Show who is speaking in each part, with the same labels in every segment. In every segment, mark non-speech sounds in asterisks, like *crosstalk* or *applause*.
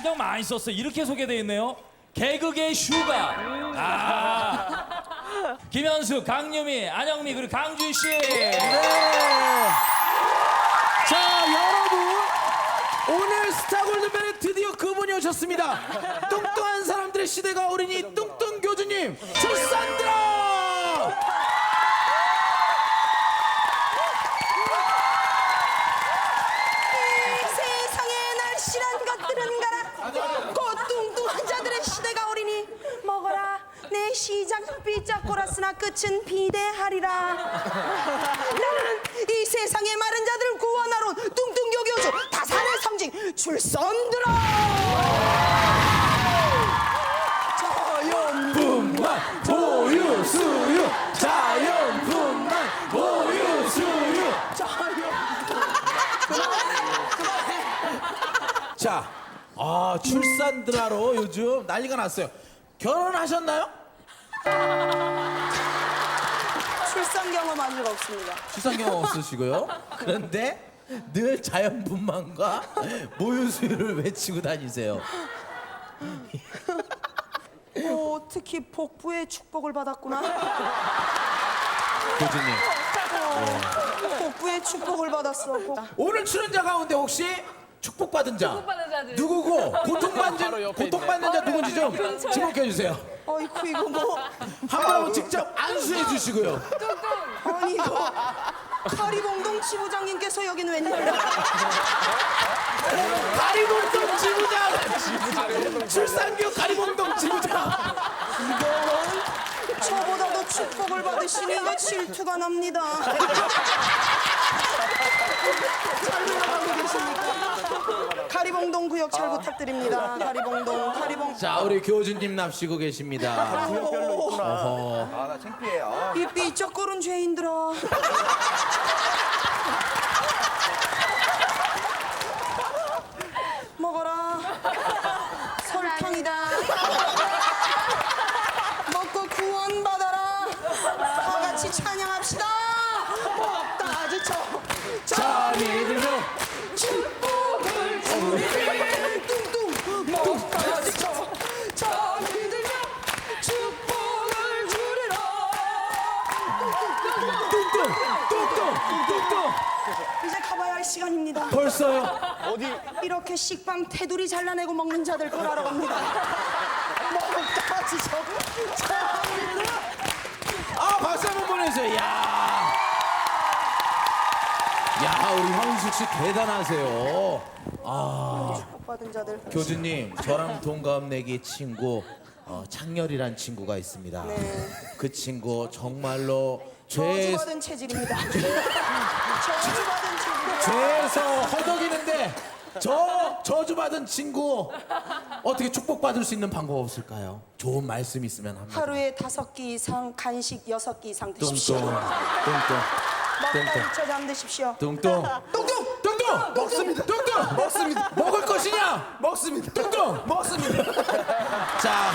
Speaker 1: 신경 많이 썼어요. 이렇게 소개되어 있네요. 개그계 슈가. 아. *laughs* 김현수, 강유미, 안영미 그리고 강주희 씨.
Speaker 2: 네. 자, 여러분. 오늘 스타 골든벨에 드디어 그분이 오셨습니다. 뚱뚱한 사람들의 시대가 어린이 뚱뚱 교주님 출산드라!
Speaker 3: 내 시작 삐짝꼬랐으나 끝은 비대하리라 나는 이 세상의 마른 자들을 구원하러 온 뚱뚱교 교주 다산의 상징 출선들아
Speaker 2: 분만 보유 수유 자연 분만 보유 수유 자, 아 출산드라로 요즘 난리가 났어요. 결혼하셨나요?
Speaker 3: 출산 경험한 적 없습니다
Speaker 2: 출산 경험 없으시고요. 그런데 늘 자연분만과 모유수유를 외치고 다니세요.
Speaker 3: 오, 특히 복부의 축복을 받았구나
Speaker 2: 교주님.
Speaker 3: 복부의 축복을 받았어 복-
Speaker 2: 오늘 출연자 가운데 혹시 축복받은 자
Speaker 4: 축복받은 자들.
Speaker 2: 누구고 *laughs* 고통받는 고통받는 자 누군지 좀 지목해 주세요.
Speaker 3: 어이쿠 이거
Speaker 2: 뭐한 분하고 직접 안수해 주시고요.
Speaker 3: 아니 이거 카리봉동 지부장님께서 여기는 웬일이야?
Speaker 2: 가리봉동 지부장. 출산교 가리봉동 지부장.
Speaker 3: 저보다도 축복을 받으시니 이거 질투가 납니다. *laughs* 잘 돌아가고 계십니까? 가리봉동 구역 잘 부탁드립니다. 가리봉동, 가리봉.
Speaker 2: 자 우리 교주님 납시고 계십니다.
Speaker 3: 오,
Speaker 5: 아, 나 창피해. 아.
Speaker 3: 이 삐쩍거린 죄인들아. 먹어라. 설탕이다. 먹고 구원받아라. 다 같이 찬양합시다. 먹다 지쳐.
Speaker 2: 자 믿으
Speaker 3: 시간입니다.
Speaker 2: 벌써요.
Speaker 3: 이렇게 식빵 테두리 잘라내고 먹는 자들 걸 알아갑니다. 자 믿으며
Speaker 2: 아 박수 한번 보내주세요. 야. 야 우리 황숙 씨 대단하세요.
Speaker 3: 복받은 자들.
Speaker 2: 교주님 저랑 동갑내기 친구 어, 창렬이란 친구가 있습니다.
Speaker 3: 네.
Speaker 2: 그 친구 정말로 죄 *laughs*
Speaker 3: 저주받은 체질입니다. 저주받은.
Speaker 2: 죄에서 허덕이는데 저 저주받은 친구 어떻게 축복받을 수 있는 방법 없을까요? 좋은 말씀 있으면 합니다.
Speaker 3: 하루에 다섯 끼 이상 간식 여섯 끼 이상 드십시오.
Speaker 2: 뚱뚱 뚱뚱
Speaker 3: 먹다 지쳐 잠드십시오.
Speaker 2: 뚱뚱 뚱뚱 뚱뚱 먹습니다. 뚱뚱 *laughs* 먹습니다. 먹을 것이냐?
Speaker 5: 먹습니다.
Speaker 2: 뚱뚱 먹습니다. *laughs* 자.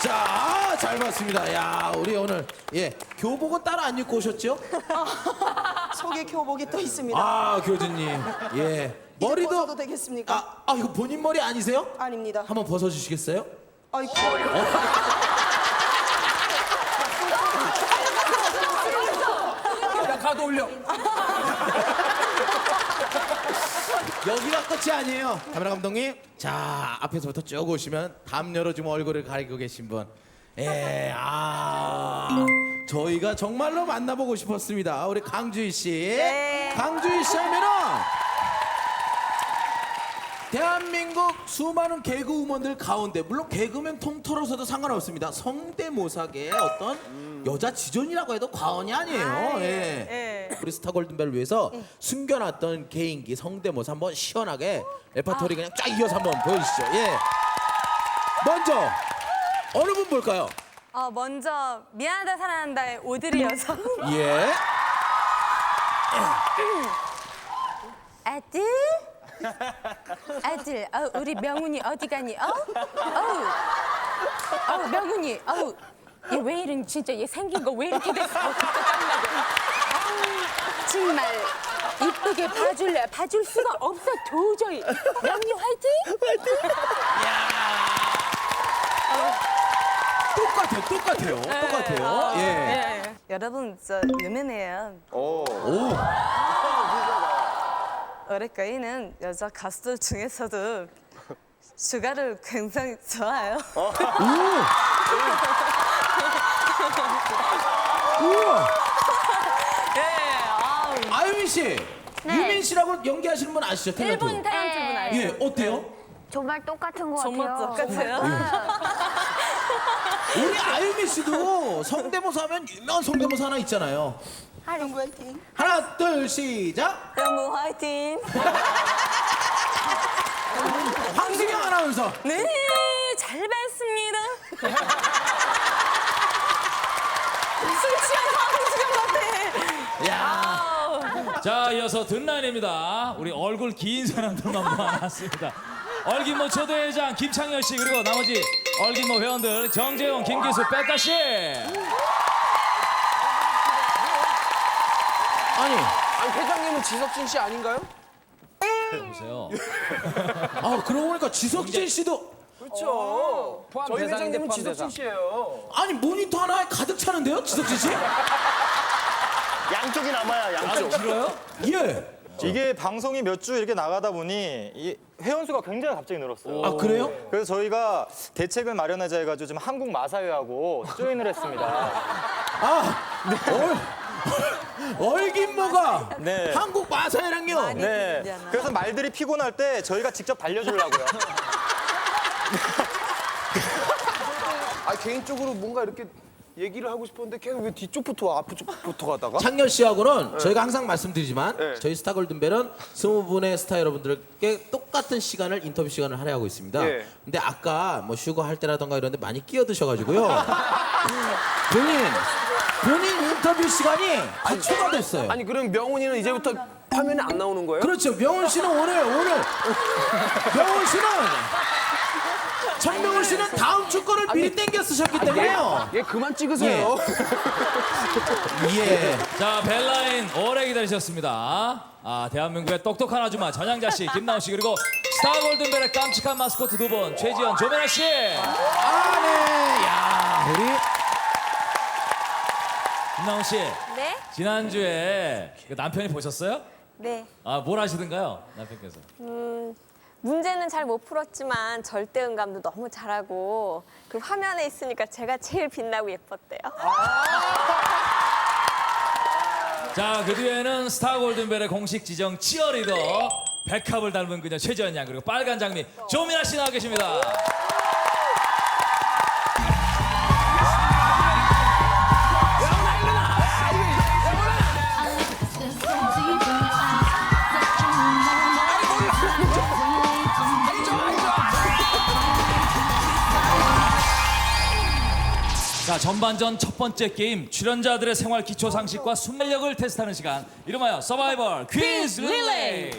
Speaker 2: 자, 잘 봤습니다. 야, 우리 오늘 예 교복은 따로 안 입고 오셨죠? *laughs*
Speaker 3: 속에 교복이 또 있습니다.
Speaker 2: 아, 교주님, 예
Speaker 3: 벗어도
Speaker 2: 머리도
Speaker 3: 되겠습니까?
Speaker 2: 아, 아 이거 본인 머리 아니세요?
Speaker 3: 아 닙니다.
Speaker 2: 한번 벗어주시겠어요?
Speaker 3: 아이고.
Speaker 2: 야, 가도 올려. 여기가 끝이 아니에요. 카메라 감독님. 자, 앞에서부터 쭉 오시면 담 열어주면 얼굴을 가리고 계신 분. 예, 아. 저희가 정말로 만나보고 싶었습니다. 우리 강주희 씨. 강주희 씨 하면은 대한민국 수많은 개그우먼들 가운데 물론 개그맨 통틀어서도 상관없습니다. 성대모사계의 어떤 여자 지존이라고 해도 과언이 아니에요. 예. 우리 스타 골든벨을 위해서 숨겨놨던 개인기 성대모사 한번 시원하게 레파토리 그냥 쫙 이어서 한번 보여주시죠. 예. 먼저 어느 분 볼까요?
Speaker 4: 어, 먼저 미안하다 사랑한다의 오드리여서 *laughs*
Speaker 2: 예.
Speaker 4: 아들 아들 어, 우리 명훈이 어디 가니 어? 어우 어우 명훈이 어우 얘 왜 이런 진짜 얘 생긴 거 왜 이렇게 됐어 어우, *laughs* 정말 이쁘게 봐줄래? 봐줄 수가 없어 도저히. 명리 화이팅! *laughs*
Speaker 2: 똑같아요, 똑같아요, 똑같아요. 예.
Speaker 6: 여러분 저 유명해요.
Speaker 5: 오.
Speaker 2: 오,
Speaker 6: 어레카이는 여자 가수들 중에서도 슈가를 굉장히 좋아해요.
Speaker 2: 우와.
Speaker 6: 예.
Speaker 2: 아유민 씨, 유민 씨라고 연기하시는 분 아시죠? 탤런트.
Speaker 4: 일본 탤런트 분 알죠?
Speaker 2: 예, 어때요?
Speaker 7: 정말 똑같은 것
Speaker 6: 정말
Speaker 7: 같아요.
Speaker 6: 똑같아요. *laughs*
Speaker 2: 우리 아유미 씨도 성대모사 하면 유명한 성대모사 하나 있잖아요. 하나, 둘, 시작.
Speaker 6: 여러분 화이팅. *laughs*
Speaker 2: 황승영 아나운서.
Speaker 6: 네, 잘 봤습니다. 술 취한 황수경 같아.
Speaker 2: 야,
Speaker 1: 자, 이어서 든라인입니다. 우리 얼굴 긴 사람들만 모아놨습니다. 얼긴 모 초대회장 김창현 씨 그리고 나머지 얼긴모 회원들 정재용, 김기수, 백가 씨.
Speaker 2: 아니,
Speaker 8: 아니 회장님은 지석진 씨 아닌가요?
Speaker 1: 보세요. *laughs*
Speaker 2: 아 그러고 보니까 지석진 씨도
Speaker 8: 그렇죠. 저희 회장님은 지석진 씨예요.
Speaker 2: 아니 모니터 하나에 가득 차는데요, 지석진 씨?
Speaker 5: 양쪽이 남아요,
Speaker 1: 아주
Speaker 5: 양쪽.
Speaker 1: 길어요?
Speaker 2: 예.
Speaker 9: 이게 방송이 몇 주 이렇게 나가다 보니 이 회원수가 굉장히 갑자기 늘었어요.
Speaker 2: 아 그래요?
Speaker 9: 그래서 저희가 대책을 마련하자 해가지고 지금 한국 마사회하고 조인을 했습니다. *laughs*
Speaker 2: 아, 얼, 얼긴모가
Speaker 9: 네.
Speaker 2: 한국 마사회랑요.
Speaker 9: 네. 그래서 말들이 피곤할 때 저희가 직접 달려주려고요. *laughs*
Speaker 8: 아 개인적으로 뭔가 이렇게 얘기를 하고 싶었는데 계속 왜 뒤쪽부터 앞쪽부터 가다가?
Speaker 2: 창렬 씨하고는 저희가 항상 말씀드리지만
Speaker 8: 네.
Speaker 2: 저희 스타 골든벨은 스무 분의 스타 여러분들께 똑같은 시간을 인터뷰 시간을 할애하고 있습니다.
Speaker 8: 예.
Speaker 2: 근데 아까 뭐 슈거 할 때라던가 이런데 많이 끼어드셔가지고요. *laughs* 본인 본인 인터뷰 시간이 다 초과됐어요.
Speaker 8: 아니 그럼 명훈이는 이제부터 화면에 안 나오는 거예요?
Speaker 2: 그렇죠. 명훈 씨는 오늘 오늘 명훈 씨는 정명훈 씨는 다음 주 거를 미리 땡겨 쓰셨기 때문에요.
Speaker 8: 얘 그만 찍으세요. *laughs*
Speaker 2: 예.
Speaker 1: 자, 벨라인 오래 기다리셨습니다. 아, 대한민국의 똑똑한 아줌마 전향자 씨, 김나훈 씨 그리고 스타 골든벨의 깜찍한 마스코트 두 분 최지현, 조민아 씨.
Speaker 2: 아 네. 야 우리
Speaker 1: 김나훈 씨.
Speaker 4: 네?
Speaker 1: 지난주에 그 남편이 보셨어요?
Speaker 7: 네.
Speaker 1: 아, 뭘 하시던가요? 남편께서.
Speaker 7: 문제는 잘 못 풀었지만 절대 음감도 너무 잘하고 그 화면에 있으니까 제가 제일 빛나고 예뻤대요. *laughs*
Speaker 1: 자, 그 뒤에는 스타 골든벨의 공식 지정 치어리더 백합을 닮은 그녀 최지현 양 그리고 빨간 장미 조민아 씨 나와 계십니다. 자, 전반전 첫 번째 게임 출연자들의 생활 기초 상식과 순발력을 테스트하는 시간 이름하여 서바이벌 퀴즈 릴레이.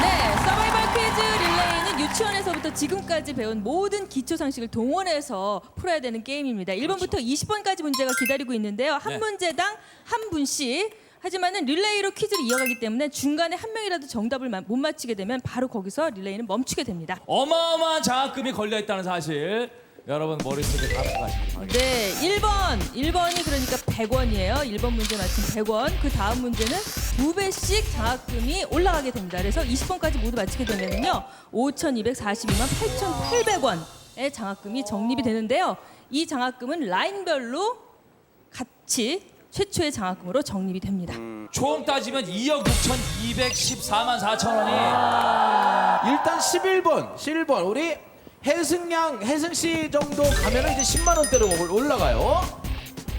Speaker 10: 네, 서바이벌 퀴즈 릴레이는 유치원에서부터 지금까지 배운 모든 기초 상식을 동원해서 풀어야 되는 게임입니다. 1번부터 20번까지 문제가 기다리고 있는데요. 한
Speaker 1: 네.
Speaker 10: 문제당 한 분씩. 하지만은 릴레이로 퀴즈를 이어가기 때문에 중간에 한 명이라도 정답을 마- 못 맞히게 되면 바로 거기서 릴레이는 멈추게 됩니다.
Speaker 1: 어마어마한 장학금이 걸려 있다는 사실 여러분 머릿속에 담고 가시기 바랍니다.
Speaker 10: 네, 1번. 1번이 그러니까 100원이에요. 1번 문제 맞힌 100원. 그 다음 문제는 두 배씩 장학금이 올라가게 됩니다. 그래서 20번까지 모두 맞히게 되면요. 5,242만 8,800원의 장학금이 적립이 되는데요. 이 장학금은 라인별로 같이 최초의 장학금으로 적립이 됩니다.
Speaker 1: 총 따지면 2억 6,214만 4천 원이
Speaker 2: 일단 11번, 11번 우리 혜승양, 혜승 씨 정도 가면은 이제 10만 원대로 올- 올라가요.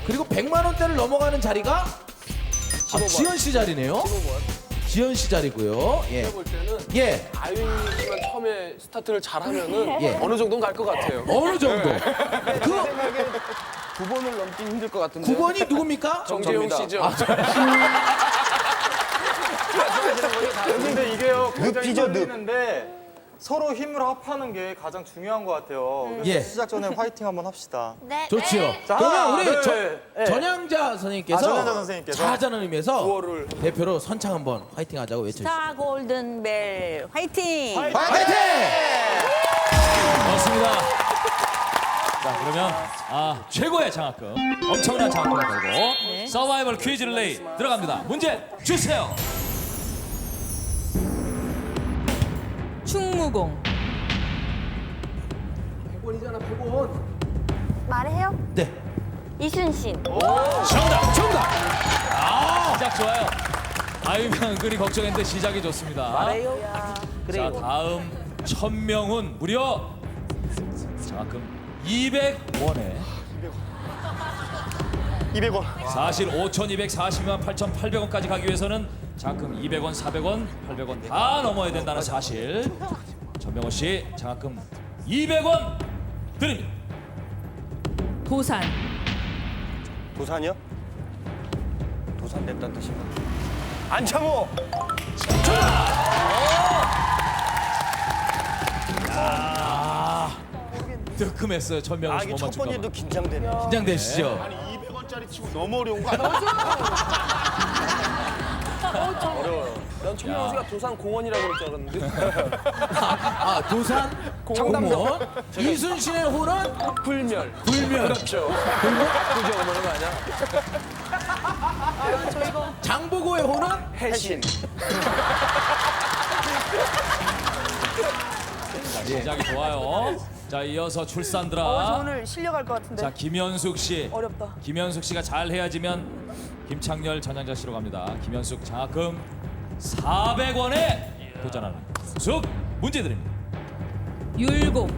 Speaker 2: 그리고 100만 원대를 넘어가는 자리가 아, 지현 씨 자리네요. 지현 씨 자리고요. 예.
Speaker 8: 볼 때는
Speaker 2: 예.
Speaker 8: 아윤 씨만 처음에 스타트를 잘하면은
Speaker 2: 예.
Speaker 8: 어느 정도는 갈 것 같아요.
Speaker 2: 어느 정도? 그
Speaker 8: 두 번을 넘기 힘들 것 같은데.
Speaker 2: 9번이 누굽니까? *laughs*
Speaker 8: 정재용. 씨죠.
Speaker 2: 아, 저- *laughs*
Speaker 9: 근데 이게요 굉장히
Speaker 5: 늪이죠, 늪.
Speaker 9: 떨리는데 서로 힘을 합하는 게 가장 중요한 것 같아요. 그래서
Speaker 2: 예.
Speaker 9: 시작 전에 화이팅 한번 합시다.
Speaker 7: 네.
Speaker 2: 좋지요.
Speaker 9: 자,
Speaker 2: 그러면
Speaker 9: 하나,
Speaker 2: 우리
Speaker 9: 둘,
Speaker 2: 저,
Speaker 9: 예.
Speaker 2: 전향자 선생님께서
Speaker 9: 아, 전향자 선생님께서.
Speaker 2: 자자는 의미에서
Speaker 8: 구호를.
Speaker 2: 대표로 선창 한번 화이팅 하자고 외쳐주시죠.
Speaker 6: 스타 골든벨 화이팅!
Speaker 2: 화이팅!
Speaker 1: 좋습니다. 자 그러면 아 최고의 장학금 엄청난 장학금을 걸고 서바이벌 퀴즈 릴레이 들어갑니다. 문제 주세요.
Speaker 10: 충무공,
Speaker 2: 100원이잖아 100원.
Speaker 7: 말해요?
Speaker 2: 네.
Speaker 7: 이순신.
Speaker 1: 정답 정답. 아 시작 좋아요. 아유면 그리 걱정했는데 시작이 좋습니다.
Speaker 6: 말해요?
Speaker 1: 자 다음 천명훈 무려 장학금 200원에
Speaker 9: 200원.
Speaker 1: 사실 5,240만 8,800원까지 가기 위해서는 장학금 200원, 400원, 800원 다 넘어야 된다는 사실. 전명호 씨 장학금 200원 드립니다.
Speaker 10: 도산,
Speaker 8: 도산이요? 도산 됐다는 뜻인가? 안창호!
Speaker 1: 뜨끔했어요 전명호 아씨
Speaker 8: 이게
Speaker 1: 못
Speaker 8: 첫. 번째도 긴장되네.
Speaker 2: 긴장되시죠?
Speaker 8: 200원짜리 치고 너무 어려운 거 아니야? *laughs* 어려워요. 난 천명호 씨가 도산 공원이라고 그럴 줄 알았는데. *laughs*
Speaker 2: 아 도산 공원 *laughs* 이순신의 호는
Speaker 8: 불멸.
Speaker 2: 불멸
Speaker 8: 그렇죠. 불멸? 압구정 그러는 거 아니야?
Speaker 2: 장보고의 호는
Speaker 8: 해신.
Speaker 1: 자, 시작이 좋아요. 자 이어서 출산드라.
Speaker 3: 어, 오늘 실려갈 것 같은데.
Speaker 1: 자 김현숙 씨.
Speaker 3: 어렵다.
Speaker 1: 김현숙 씨가 잘 해야지면 김창렬 전향자 씨로 갑니다. 김현숙 장학금 400원에 도전하는 현숙 문제 드립니다.
Speaker 10: 율곡,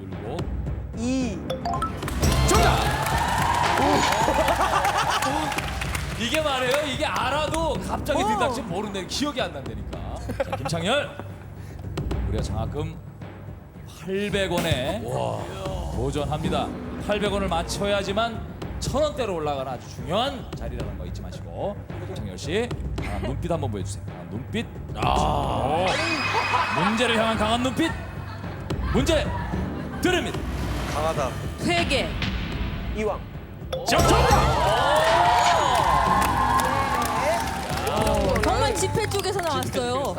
Speaker 1: 율곡
Speaker 3: 이.
Speaker 1: 이게 말이에요. 이게 알아도 갑자기
Speaker 3: 어.
Speaker 1: 들닥치 모르는데 기억이 안 난다니까. 자, 김창렬 우리가 장학금 800원에 도전합니다. 800원을 맞춰야지만 천 원대로 올라가는 아주 중요한 자리라는 거 잊지 마시고 김창렬 씨 강한 눈빛 한번 보여주세요. 강한 눈빛. 아. 문제를 향한 강한 눈빛. 문제 드립니다.
Speaker 8: 강하다.
Speaker 10: 회계,
Speaker 8: 이왕.
Speaker 10: 정말 집회 쪽에서 나왔어요.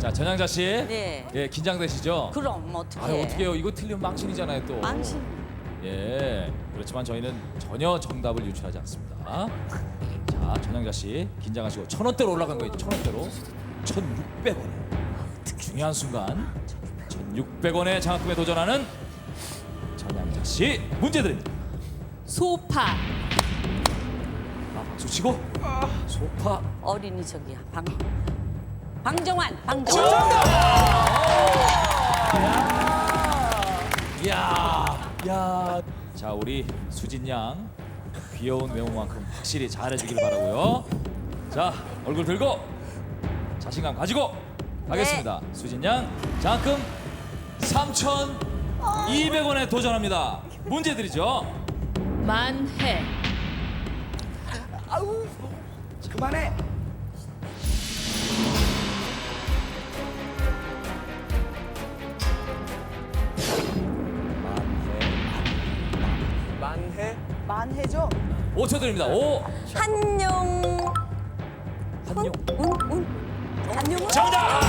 Speaker 1: 자 전향자 씨.
Speaker 6: 네.
Speaker 1: 예 긴장되시죠?
Speaker 6: 그럼 어떻게?
Speaker 1: 아유 어떻게요? 이거 틀리면 망신이잖아요 또.
Speaker 6: 망신.
Speaker 1: 예. 그렇지만 저희는 전혀 정답을 유출하지 않습니다. 자 전향자 씨 긴장하시고 천 원대로 올라간 거예요. 천 원대로. 천 육백 원. 중요한 순간. 천 육백 원의 장학금에 도전하는 전향자 씨 문제 드립니다.
Speaker 10: 소파,
Speaker 1: 아, 박 수 치고 소파.
Speaker 6: 어린이 저기야. 방. 방정환. 방정환.
Speaker 1: 야, 야. 자 우리 수진 양 귀여운 외모만큼 확실히 잘해주길 바라고요. 자 얼굴 들고 자신감 가지고 가겠습니다. 수진 양 장학금 3,200원에 도전합니다. 문제 드리죠.
Speaker 10: 만해,
Speaker 8: 그만해. 만해.
Speaker 3: 만해죠?
Speaker 1: 5초 드립니다. 5,
Speaker 7: 한용.
Speaker 1: 한용.
Speaker 7: 운, 운. 한용운?
Speaker 1: 정답!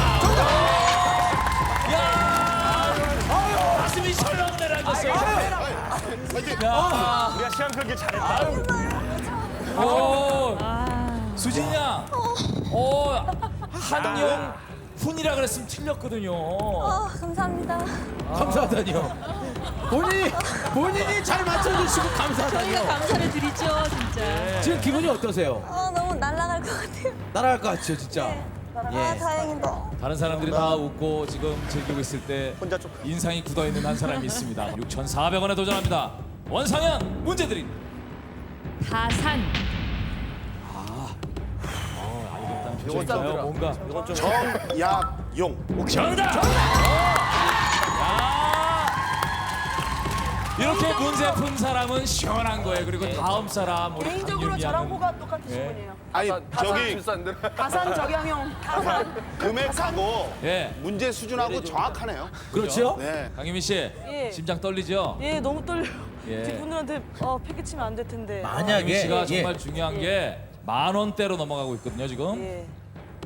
Speaker 1: 야! 가슴이 철렁 내려앉았어요. 야!
Speaker 9: 우리가 시간 끌기 잘했다.
Speaker 1: 오, 수진 양. 오, 한용 훈이라 그랬으면 틀렸거든요.
Speaker 7: 어, 감사합니다.
Speaker 2: 감사하다니요. 본인이 본인이 잘 맞춰주시고
Speaker 10: 저희가
Speaker 2: 감사하다니요.
Speaker 10: 감사를 드리죠, 진짜.
Speaker 2: 지금 기분이 어떠세요?
Speaker 7: 어, 너무 날아갈 것 같아요.
Speaker 2: 날아갈 것 같죠, 진짜.
Speaker 7: 아,
Speaker 2: 예.
Speaker 7: 다행이다.
Speaker 1: 다른 사람들이 다 웃고 지금 즐기고 있을 때
Speaker 9: 혼자 좀
Speaker 1: 인상이 굳어 있는 한 사람이 있습니다. 6,400원에 도전합니다. 원상현 문제 드립니다.
Speaker 10: 다산,
Speaker 1: 표정인가요? 뭔가
Speaker 8: 정약용.
Speaker 1: 정답! 이렇게 문제 푼 사람은 시원한 거예요. 그리고 다음 사람 우리
Speaker 3: 개인적으로 저랑
Speaker 1: 양은
Speaker 3: 호가 똑같으신
Speaker 1: 예.
Speaker 3: 분이에요.
Speaker 8: 아니 저기
Speaker 5: 출산들.
Speaker 3: 가산 적용형. 가산.
Speaker 8: 금액하고
Speaker 1: 예.
Speaker 8: 문제 수준하고 정확하네요.
Speaker 2: 그렇죠?
Speaker 8: 네.
Speaker 1: 강유미 씨
Speaker 3: 예.
Speaker 1: 심장 떨리죠?
Speaker 3: 예, 너무 떨려요.
Speaker 1: 예.
Speaker 3: 뒷분들한테 어, 패기치면 안 될 텐데.
Speaker 1: 강유미
Speaker 2: 만약에
Speaker 1: 씨가
Speaker 2: 예.
Speaker 1: 정말 중요한 게 만 원대로 넘어가고 있거든요 지금.
Speaker 3: 예.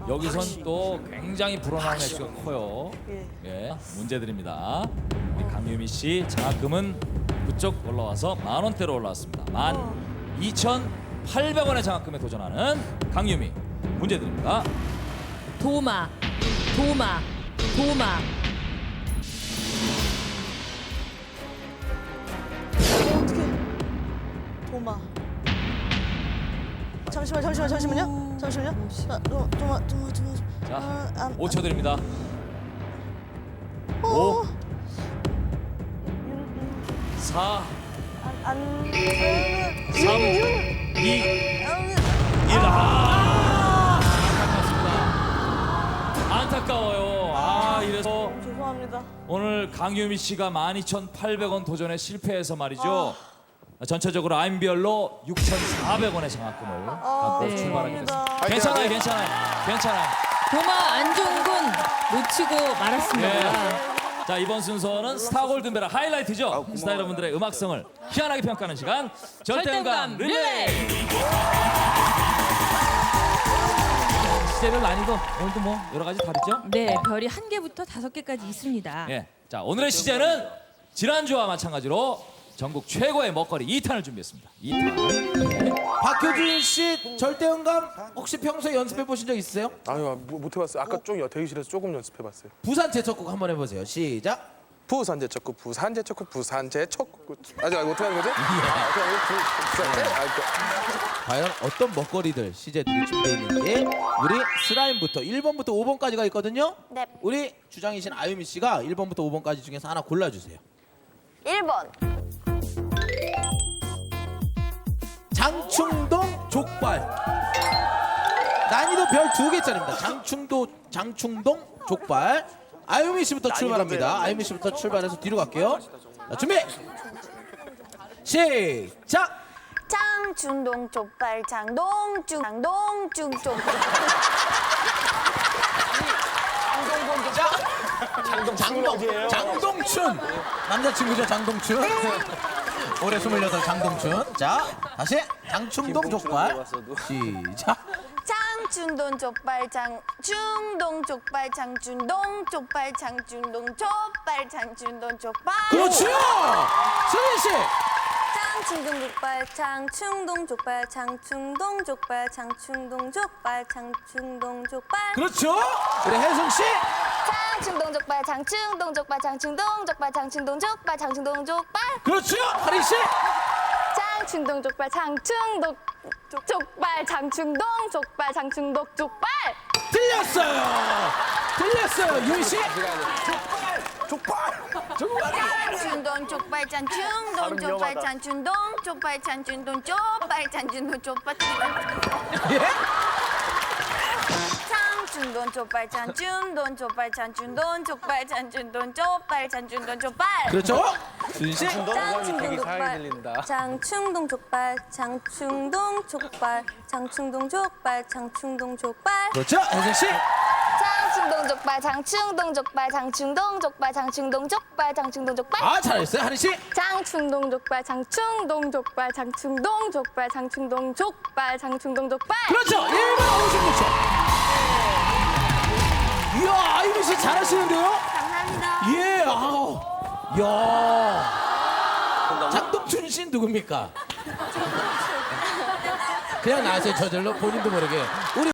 Speaker 1: 여기선 또 굉장히 불어나는 액수가 커요.
Speaker 3: 예.
Speaker 1: 예, 문제 드립니다. 우리 강유미 씨 장학금은 부쩍 올라와서 만 원대로 올라왔습니다. 만
Speaker 3: 어.
Speaker 1: 2,800원의 장학금에 도전하는 강유미. 문제 드립니다.
Speaker 10: 도마, 도마, 도마.
Speaker 3: 어떻게? 도마. 잠시만, 잠시만, 잠시만요. 잠시만요. 아, 도, 도마, 도마, 도마.
Speaker 1: 자,
Speaker 3: 아, 안,
Speaker 1: 5초 드립니다.
Speaker 3: 어,
Speaker 1: 5, 4,
Speaker 3: 안, 안.
Speaker 1: 3, 2, 1. 아, 안타깝습니다. 안타까워요. 아, 이래서
Speaker 3: 죄송합니다.
Speaker 1: 오늘 강유미 씨가 12,800원 도전에 실패해서 말이죠. 전체적으로 아임별로 6,400원의 장학금을 갖고
Speaker 10: 네.
Speaker 1: 출발하게 됐습니다.
Speaker 3: 죄송합니다.
Speaker 1: 괜찮아요, 괜찮아요, 괜찮아요.
Speaker 10: 도마 안 좋은 건 놓치고 말았습니다.
Speaker 1: 네. 자 이번 순서는 스타 골든벨의 하이라이트죠. 스타 여러분들의 음악성을 희한하게 평가하는 시간
Speaker 10: 절대음감
Speaker 1: 릴레이. 시제별 난이도 오늘도 뭐 여러 가지 다르죠.
Speaker 10: 네, 별이 한 개부터 다섯 개까지 있습니다.
Speaker 1: 예. 자 오늘의 시제는 지난주와 마찬가지로 전국 최고의 먹거리 2탄을 준비했습니다. 2탄. 네.
Speaker 2: 박효준 씨 절대 음감 혹시 평소에 연습해 보신 적 있으세요?
Speaker 8: 아유 뭐, 못 해봤어요. 아까 좀 여- 대기실에서 조금 연습해봤어요.
Speaker 2: 부산 제철곡 한번 해보세요. 시작.
Speaker 8: 부산 제철국 부산 제철국 부산 제철국 아직 어떻게 하는 거지? 아, 어떻게 하는 거지? 부- 부산 제 아, 그-
Speaker 2: 과연 어떤 먹거리들 시제들이 준비되어 있는지 우리 슬라임부터 1번부터 5번까지가 있거든요.
Speaker 7: 네.
Speaker 2: 우리 주장이신 아유미 씨가 1번부터 5번까지 중에서 하나 골라주세요.
Speaker 7: 1번.
Speaker 2: 장충동 족발. 난이도 별 두 개짜리입니다. 장충도 장충동 족발. 아유미 씨부터 출발합니다. 아유미 씨부터 출발해서 뒤로 갈게요. 자, 준비. 시작.
Speaker 7: 장춘동 족발 장동쭉 장동쭉 족발.
Speaker 2: 장동 장동춘 남자친구죠 장동춘 올해 26 장동춘. 자 다시 장충동 족발. 시작.
Speaker 7: 장춘동 족발 장충동 족발 장춘동 족발 장춘동 족발 장춘동 족발.
Speaker 2: 그렇죠! 승인 씨
Speaker 7: 장충동 족발 장충동 족발 장충동 족발 장충동 족발 장충동 족발.
Speaker 2: 그렇죠? 우리 혜승 씨?
Speaker 7: 장충동 족발 장충동 족발 장충동 족발 장충동 족발 장충동 족발.
Speaker 2: 그렇죠? 하린 씨?
Speaker 7: 장충동 족발 장충동 족발 장충동 족발 장충동 족발.
Speaker 2: 틀렸어요. 틀렸어요. 유희 씨?
Speaker 7: 장 충동 족발 장충동 족발 장충동 족발 장충동 족발 장충동 족발
Speaker 2: 예?
Speaker 7: 장충동 족발 장충동 족발 장충동 족발 장충동 족발 장충동 족발
Speaker 2: 그렇죠 수진 씨
Speaker 7: 장충동 족발 장충동 족발 장충동 족발 장충동 족발 장충동 족발
Speaker 2: 그렇죠 혜승 씨
Speaker 7: 장충동 족발 장충동 족발 장충동 족발 장충동 족발 장충동 족발.
Speaker 2: 아 잘했어요 하린 씨.
Speaker 7: 장충동 족발 장충동 족발 장충동 족발 장충동 족발 장충동 족발.
Speaker 2: 그렇죠. 1분 56초. 이야 아유미 씨 잘하시는데요?
Speaker 7: 감사합니다.
Speaker 2: 예, 아우, 야. 장동춘 씨는 누굽니까? 그냥 나왔어요 저절로. 본인도 모르게. 우리